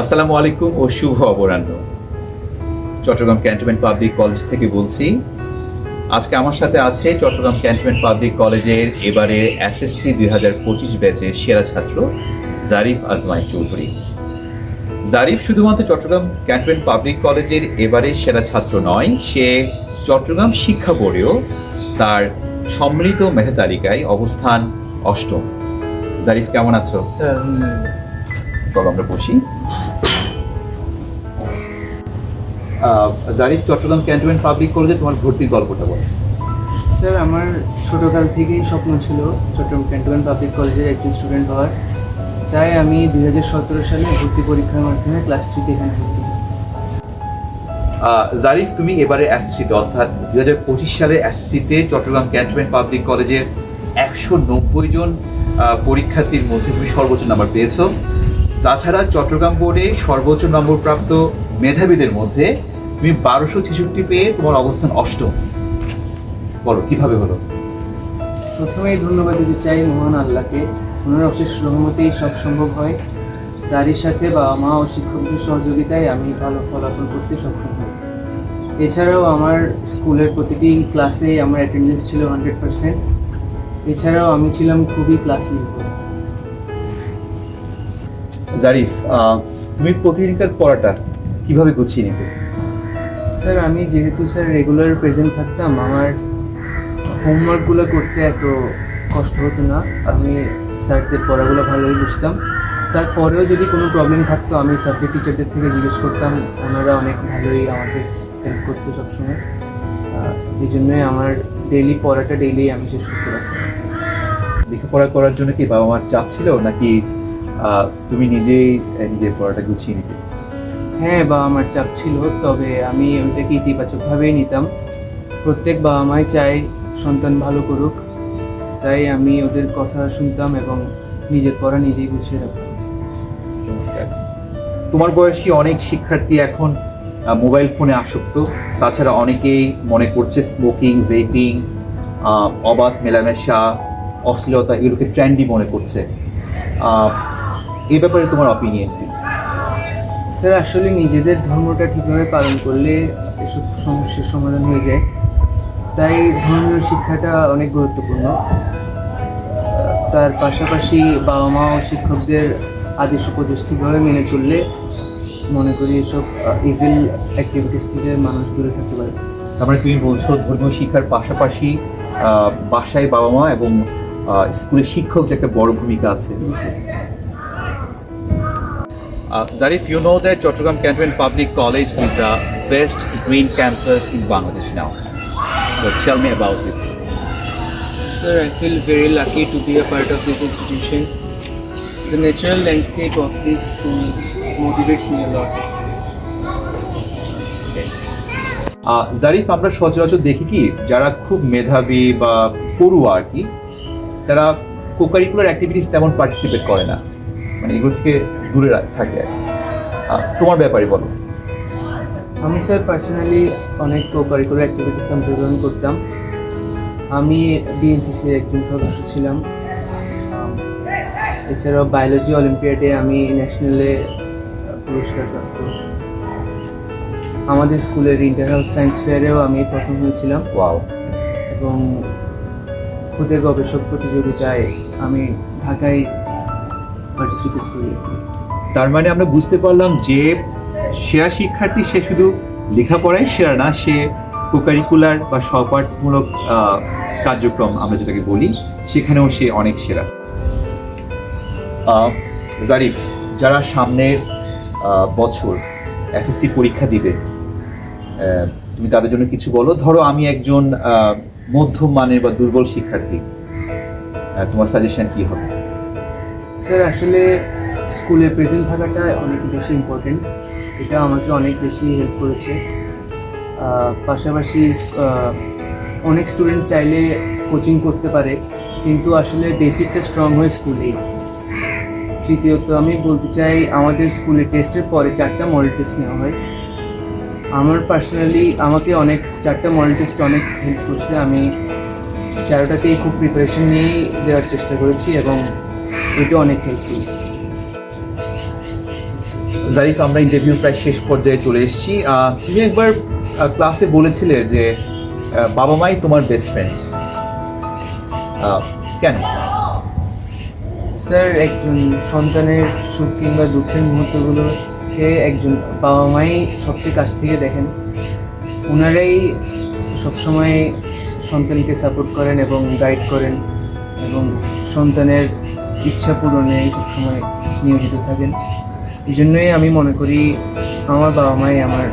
আসসালামু আলাইকুম ও শুভ অপরাহ্ন। চট্টগ্রাম ক্যান্টনমেন্ট পাবলিক কলেজ থেকে বলছি, আজকে আমার সাথে আছে চট্টগ্রাম ক্যান্টনমেন্ট পাবলিক কলেজের এবারে এসএসসি দুই হাজার পঁচিশ ব্যাচের সেরা ছাত্র জারিফ আজমাই চৌধুরী। জারিফ শুধুমাত্র চট্টগ্রাম ক্যান্টনমেন্ট পাবলিক কলেজের এবারে সেরা ছাত্র নয়, সে চট্টগ্রাম শিক্ষা বোর্ডেও তার সম্মিলিত মেধা তালিকায় অবস্থান অষ্টম। জারিফ, কেমন আছো? স্যার চলো আমরা বসি। আহ, জারিফ চট্টগ্রাম ক্যান্টনমেন্ট পাবলিক কলেজে তোমার ভর্তির গল্পটা বলো। স্যার আমার ছোটোকাল থেকেই স্বপ্ন ছিল চট্টগ্রাম ক্যান্টনমেন্ট পাবলিক কলেজের একজন স্টুডেন্ট হওয়ার। তাই আমি দুই হাজার সতেরো সালে ভর্তি পরীক্ষার মাধ্যমে ক্লাস থ্রিতে এখানে ভর্তি জারিফ তুমি এবারে এসএসসিতে অর্থাৎ দুই হাজার পঁচিশ এসএসসিতে চট্টগ্রাম ক্যান্টনমেন্ট পাবলিক কলেজের একশো নব্বই জন আহ, পরীক্ষার্থীর মধ্যে তুমি সর্বোচ্চ নাম্বার পেয়েছ। তাছাড়া চট্টগ্রাম বোর্ডে সর্বোচ্চ নম্বর প্রাপ্ত মেধাবীদের মধ্যে তুমি বারোশো ছেষট্টি পেয়ে তোমার অবস্থান অষ্টম। বলো, কীভাবে হলো? প্রথমেই ধন্যবাদ দিতে চাই মহান আল্লাহকে। ওনার অশেষ রহমতেই সব সম্ভব হয়। তারই সাথে বাবা মা ও শিক্ষকদের সহযোগিতায় আমি ভালো ফলাফল করতে সক্ষম হই। এছাড়াও আমার স্কুলের প্রতিটি ক্লাসে আমার অ্যাটেন্ডেন্স ছিল হান্ড্রেড পার্সেন্ট এছাড়াও আমি ছিলাম খুবই ক্লাস নির্ভর জারিফ তুমি প্রতিদিনকার পড়াটা কীভাবে গুছিয়ে নিতে? স্যার আমি যেহেতু স্যার রেগুলার প্রেজেন্ট থাকতাম আমার হোমওয়ার্কগুলো করতে এত কষ্ট হতো না। আমি স্যারদের পড়াগুলো ভালোই বুঝতাম। তারপরেও যদি কোনো প্রবলেম থাকতো আমি সাবজেক্ট টিচারদের থেকে জিজ্ঞেস করতাম। ওনারা অনেক ভালোই আমাকে হেল্প করতো সবসময়। এই জন্যই আমার ডেইলি পড়াটা ডেইলি আমি শেষ করতে পারতাম। লেখাপড়া করার জন্য কি বাবা মার চাপ ছিল নাকি তুমি নিজেই নিজের পড়াটা গুছিয়ে নিতে। হ্যাঁ বাবা আমার চাপ ছিল তবে আমি ওইটাকে ইতিবাচকভাবেই নিতাম। প্রত্যেক বাবা মাই চায় সন্তান ভালো করুক তাই আমি ওদের কথা শুনতাম এবং নিজের পড়া নিজেই গুছিয়ে রাখতাম। তোমার বয়সী অনেক শিক্ষার্থী এখন মোবাইল ফোনে আসক্ত। তাছাড়া অনেকেই মনে করছে স্মোকিং ভেপিং অবাধ মেলামেশা অশ্লীলতা এগুলোকে ট্রেন্ডি মনে করছে। এ ব্যাপারে তোমার অপিনিয়ন কি? স্যার আসলে নিজেদের ধর্মটা ঠিকভাবে পালন করলে এসব সমস্যার সমাধান হয়ে যায়। তাই ধর্মীয় শিক্ষাটা অনেক গুরুত্বপূর্ণ। তার পাশাপাশি বাবা মা ও শিক্ষকদের আদেশ উপদেশ ঠিকভাবে মেনে চললে মনে করি এসব ইভিল অ্যাক্টিভিটিস থেকে মানুষ দূরে থাকতে পারে। তার মানে তুমি বলছো ধর্মীয় শিক্ষার পাশাপাশি বাসায় বাবা মা এবং স্কুলের শিক্ষকদের একটা বড় ভূমিকা আছে। Zarif, you know that Chattogram Cantonment Public College is the best green campus in Bangladesh now. So tell me about it. Sir, I feel very lucky to be a part of this institution. The natural landscape of this school motivates me a lot. Zarif আমরা সচরাচর দেখি কি যারা খুব মেধাবী বা পড়ুয়া আর কি তারা কোকারিকুলার অ্যাক্টিভিটিস তেমন পার্টিসিপেট করে না মানে এগুলো থেকে দূরে থাকে। তোমার ব্যাপারে বলো। আমি স্যার পার্সোনালি অনেক কো কারিকুলার অ্যাক্টিভিটিস অংশগ্রহণ করতাম। আমি বিএনসিসির একজন সদস্য ছিলাম। এছাড়াও বায়োলজি অলিম্পিয়াডে আমি ন্যাশনালে পুরস্কার প্রাপ্ত। আমাদের স্কুলের ইন্টার হাউস সায়েন্স ফেয়ারেও আমি প্রথম হয়েছিলাম। ওয়াও এবং খুদে গবেষক প্রতিযোগিতায় আমি ঢাকায় পার্টিসিপেট করি। তার মানে আমরা বুঝতে পারলাম যে সেরা শিক্ষার্থী সে শুধু লেখাপড়ায় সেরা না, সে কোকারিকুলার বা সহপাঠমূলক কার্যক্রম আমরা যেটাকে বলি, সেখানেও সে অনেক সেরা। জারিফ, যারা সামনের বছর এসএসসি পরীক্ষা দিবে তুমি তাদের জন্য কিছু বলো। ধরো আমি একজন মধ্যম মানের বা দুর্বল শিক্ষার্থী তোমার সাজেশন কি হবে? স্যার আসলে স্কুলে প্রেজেন্ট থাকাটা অনেক বেশি ইম্পর্টেন্ট এটা আমাকে অনেক বেশি হেল্প করেছে। পাশাপাশি অনেক স্টুডেন্ট চাইলে কোচিং করতে পারে, কিন্তু আসলে বেসিকটা স্ট্রং হয় স্কুলেই তৃতীয়ত, আমি বলতে চাই, আমাদের স্কুলে টেস্টের পরে চারটা মডেল টেস্ট নেওয়া হয়। আমার পার্সোনালি আমাকে অনেক, চারটা মডেল টেস্ট অনেক হেল্প করছে। আমি চারোটাতেই খুব প্রিপারেশন নিয়েই দেওয়ার চেষ্টা করেছি এবং এটা অনেক হেল্পফুল জারিফ, আমরা ইন্টারভিউ প্রায় শেষ পর্যায়ে চলে এসেছি। তুমি একবার ক্লাসে বলেছিলে যে বাবা মাই তোমার বেস্ট ফ্রেন্ড কেন? স্যার, একজন সন্তানের সুখ কিংবা দুঃখের মুহূর্তগুলোকে একজন বাবা মাই সবচেয়ে কাছ থেকে দেখেন। ওনারাই সবসময় সন্তানকে সাপোর্ট করেন এবং গাইড করেন এবং সন্তানের ইচ্ছা পূরণে সবসময় নিয়োজিত থাকেন। এই জন্যই আমি মনে করি আমার বাবা মাই আমার